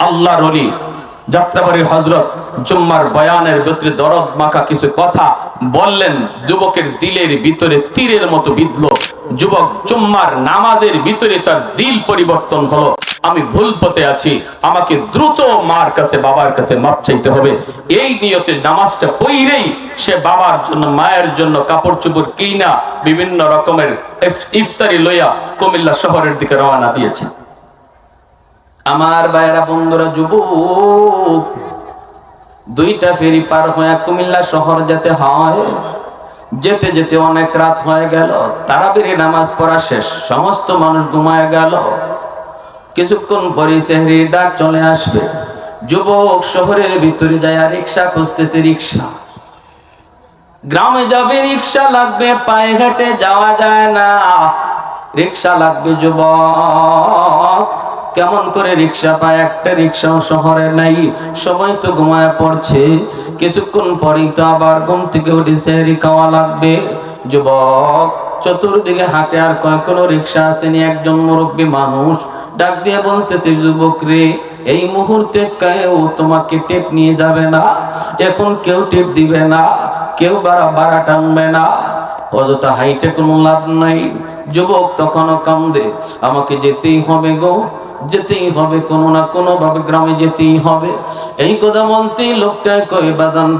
আল্লাহর অলি যাত্রাবাড়ির হজরত জুম্মার বয়ানের ভিতরে দরদ মাখা কিছু কথা বললেন, যুবকের দিলের ভিতরে তীরের মতো বিধল। যুবক জুম্মার নামাজের ভিতরে তার দিল পরিবর্তন হলো। আমি ভুল পথে আছি, আমাকে দ্রুত মার কাছে, বাবার কাছে মাপ চাইতে হবে। এই নিয়তে নামাজটা পইরেই সে বাবার জন্য, মায়ের জন্য কাপড় চোপড় কিনা, বিভিন্ন রকমের ইফতারি লইয়া কুমিল্লা শহরের দিকে রওনা দিয়েছে। আমার ভাইয়েরা, বন্ধুরা, যুবক, দুইটা ফেরি পার হয়ে কুমিল্লা শহর যেতে হয়। যেতে যেতে অনেক রাত হয়ে গেল, তারাবিরে নামাজ পড়া শেষ, সমস্ত মানুষ ঘুমায় গেল। কিছুক্ষণ পরে সেহরি ডাক চলে আসবে। যুবক শহরের ভিতরে যায় রিক্সা খুঁজতেছে, রিক্সা। গ্রামে যাবে, রিক্সা লাগবে, পায়ে হেঁটে যাওয়া যায় না। রিক্সা লাগবে, যুবক। কেমন করে রিক্সা পায়? একটা রিক্সাও শহরে নাই। সময় তো ঘুমায় পড়ছে। কিছুক্ষণ পরেই তো আবার ঘুম থেকে উঠে সেহরি খাওয়া লাগবে। যুবক, চতুর্দিকে হাঁটে আর কয় কোনো রিক্সা আসেনি একজন মুরব্বী মানুষ ডাক দিয়ে বলতেছে, যুবক রে, এই মুহূর্তে কেউ তোমাকে টেপ নিয়ে যাবে না? এখন কেউ টেপ দিবে না। কেউ বাড়া বাড়া টানবে না। অযথা হাইটে কোনো লাভ নাই। যুবক তখনও কান্দে। আমাকে যেতেই হবে গো। যেতেই হবে, কোনো না কোনো ভাবে গ্রামে যেতেই হবে। এই কথা বলতেই লোকটা কয়ে বাদান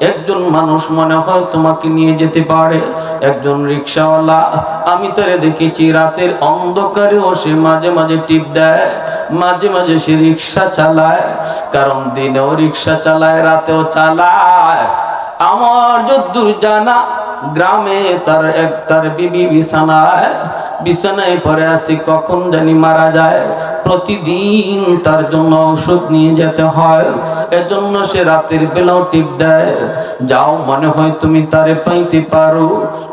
একজন মানুষ মনে হয় তোমাকে নিয়ে যেতে পারে। একজন রিক্সাওয়ালা, আমি তারে দেখেছি রাতের অন্ধকারেও সে মাঝে মাঝে টিপ দেয়, মাঝে মাঝে সে রিক্সা চালায়। কারণ দিনেও রিক্সা চালায়, রাতেও চালায়। আমার যদ্দূর জানা, গ্রামে তার এক, তার বিবি বিছানায়। বিছানায় পরে আসি কখন জানি মারা যায়। প্রতিদিন তার জন্য ওষুধ নিয়ে যেতে হয়। এজন্য সে রাতের বেলাও টিপ দেয়। যাও মনে হয় তুমি তারে পাইতে পারো।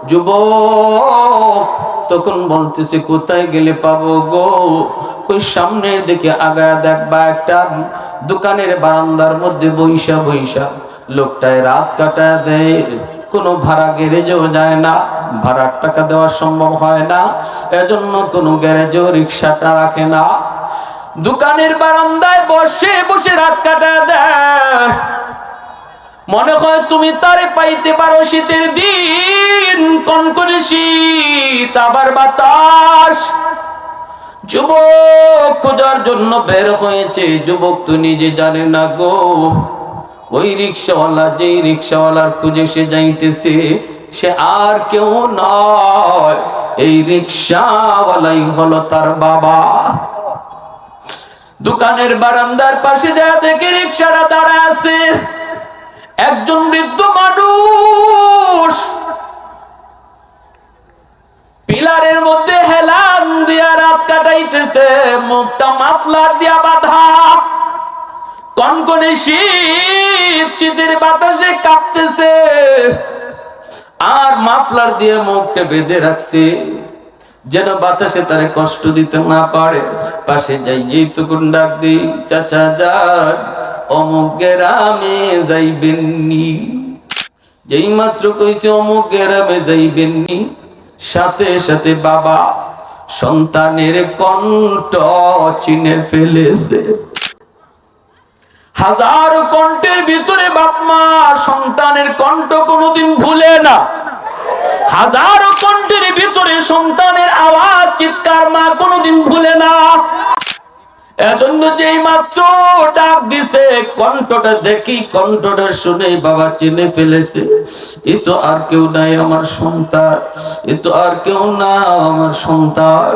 যুবক, তখন বলতেছে, কোথায় গেলে পাবো গো? কই সামনের দিকে আগায় দেখবা একটা দোকানের বারান্দার মধ্যে বৈশা বৈশা লোকটায় রাত কাটায় দেয়। কোনো ভাড়া গ্যারেজও যায় না। ভাড়ার টাকা দেওয়া সম্ভব হয় না। এজন্য কোনো গ্যারেজও রিক্সাটা রাখে না। দোকানের বারান্দায় বসে বসে রাত কাটা দেয়। মনে হয় তুমি তারে পাইতে পারো শীতের দিন, কনকনে শীত, আবার বাতাস। যুবক খোঁজার জন্য বের হয়েছে। যুবক তো নিজে জানে না গো। ওই রিক্সাওয়ালা, যেই রিক্সাওয়ালার খুঁজে সে যাইতেছে। সে আর কেউ নয়। এই রিক্সাওয়ালাই হলো তার বাবা। দোকানের বারান্দার পাশে যা দেখে রিক্সাটা দাঁড়ায় আছে। একজন বৃদ্ধ মানুষ পিলারের মধ্যে হেলান দিয়া রাত কাটাইতেছে। মুখটা মাফলার দিয়া বাঁধা। কনকনে শীত, শীতের বাতাসে কাঁপতেছে আর মাফলার দিয়ে মুখটা বেঁধে রাখছে, যেন বাতাসে তারে কষ্ট দিতে না পারে। পাশে যাইয়ে তখন ডাক দিই, চাচা যান, অমুক গেরামে যাইবেননি। যেই মাত্র কইছে, অমুক গেরামে যাইবেননি। সাথে সাথে বাবা সন্তানের কণ্ঠ চিনে ফেলেছে। হাজার কণ্ঠের ভিতরে বাপ মা সন্তানের কণ্ঠ কোনোদিন ভুলে না। হাজারো কণ্ঠের ভিতরে সন্তানের আওয়াজ, চিৎকার মা কোনোদিন ভুলে না। এজন্য যেই মাত্র ডাক দিছে, কণ্ঠটা দেখি, কণ্ঠটা শুনে বাবা চিনে ফেলেছে, এ আর কেউ নাই আমার সন্তান, এ আর কেউ না আমার সন্তান।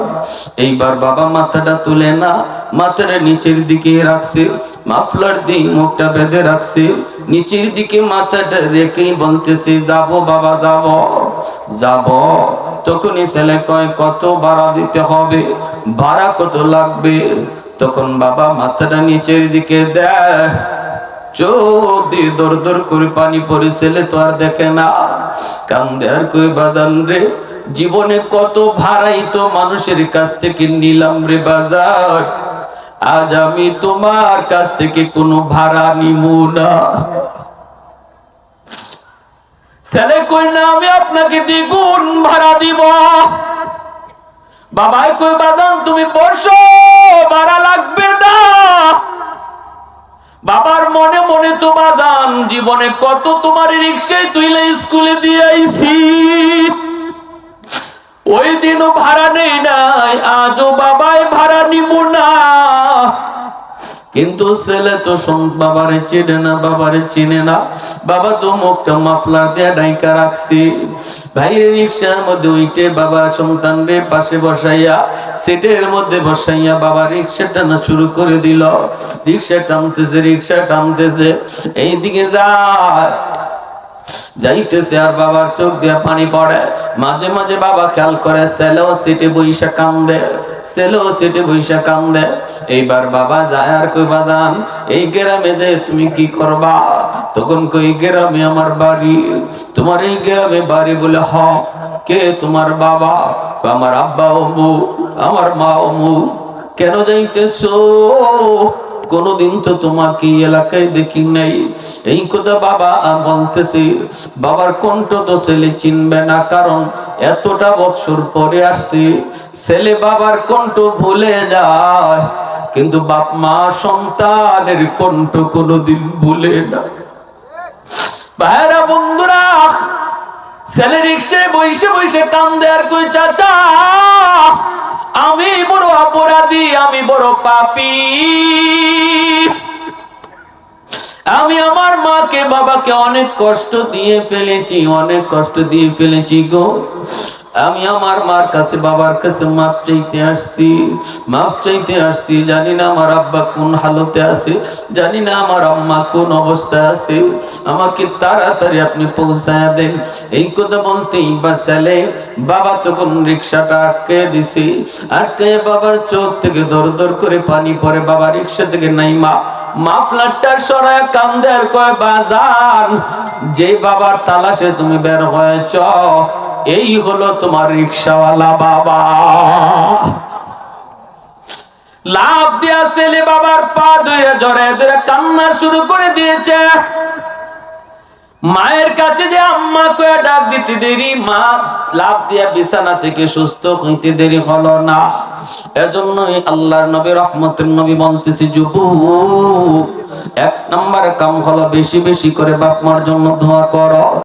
এইবার বাবা মাথাটা তুলে না, মাথাটা নিচের দিকে রাখছে, মাফলার দিয়ে মুখটা বেঁধে রাখছে, নিচের দিকে মাথাটা রেখেই বলতেছে, যাব বাবা, যাব যাব। তখনই ছেলে কয়, কত ভাড়া দিতে হবে? ভাড়া কত লাগবে? তখন বাবা মাথাটা নিচের দিকে দেয়। চোখ দর দর করে পানি পড়ে ছেলে তো আর দেখে না। কান্দে আর কই বাদান রে, জীবনে কত ভাড়াই তো মানুষের কাছ থেকে নিলাম রে বাজার। আজ আমি তোমার কাছ থেকে কোনো ভাড়া নিব না। ছেলে কই না, আমি আপনাকে দ্বিগুণ ভাড়া দিব। বাবাই কই, বাজান, তুমি বসো, ভাড়া লাগবে না। বাবার মনে মনে তো, বাজান, জীবনে কত তোমার রিক্সায় তুইলে স্কুলে দিয়ে আইছি। ওই দিনও ভাড়া নেই নাই, আজও বাবাই ভাড়া নিব না। কিন্তু ছেলে তো বাবারে চেনে না, বাবারে চিনে না। বাবা তো মুখটা মাফলা দিয়ে ডাইকা রাখছি। ভাইয়ের রিক্সার মধ্যে উইটে বাবা সন্তান রে পাশে বসাইয়া, সিটের মধ্যে বসাইয়া বাবা রিক্সা টানা শুরু করে দিল। রিক্সা টানতেছে রিক্সা টানতেছে। এইদিকে যায় যাইতেছে আর বাবার চোখ দিয়ে পানি পড়ে। মাঝে মাঝে বাবা খেয়াল করে ছেলেও সিটে বইসা কান্দে ছেলেও সিটে বইসা কান্দে। এইবার বাবা যায় আর কই বাদান এই গ্রামে যে তুমি কি করবা? তখন কই গ্রামে আমার বাড়ি। তোমার এই গ্রামে বাড়ি বলে, হ, কে তোমার বাবা? আমার আব্বা অমু আমার মা অমু কেন যাইতেছো? কোনদিন তো তোমাকে এলাকায় দেখি নাই। এই কথা বাবা বলতেছি, বাবার কণ্ঠ তো ছেলে চিনবে না, কারণ এতটা বৎসর পরে আসছি, ছেলে বাবার কণ্ঠ ভুলে যায়, কিন্তু বাপ মা সন্তানের কণ্ঠ কোনোদিন ভুলে না। ভাইরা বন্ধুরা, ছেলে রিক্সায় বসে বসে কান্দে আর কই চাচা? আমি বড় অপরাধী, আমি বড় পাপি। আমি আমার মাকে, বাবাকে অনেক কষ্ট দিয়ে ফেলেছি, অনেক কষ্ট দিয়ে ফেলেছি গো। আমি আমার মার কাছে, বাবার কাছে মাপ চাইতে আসছি। মাপ চাইতে আসছি, জানি না আমার আব্বা কোন হালতে আছে, জানি না আমার আম্মা কোন অবস্থায় আছে। আমাকে তাড়াতাড়ি আপনি পৌঁছায় দেন। এই কথা বলতেই বা ছেলে বাবা তখন রিক্সাটা আটকে দিছি। আটকে বাবার চোখ থেকে দর দর করে পানি পড়ে, বাবা রিক্সা থেকে নাই মা মাফলারটার সরায় কান্দে আর কয়, বাজান, যে বাবার তালাশে তুমি বের হয়েছ এই হলো তোমার রিক্সাওয়ালা বাবা। লাভ দিয়া ছেলে বাবার পা ধুয়ে জড়ে ধরে কান্না শুরু করে দিয়েছে। মায়ের কাছে যে আম্মা কয়ে ডাক দিতে দেরি, মা লাভ দিয়া বিছানা থেকে সুস্থ হইতে দেরি হলো না। এজন্যই আল্লাহর নবী, রহমতের নবী বলতেছি, যুবক, এক নাম্বার কাম হলো বেশি বেশি করে বাপ মার জন্য দোয়া করো।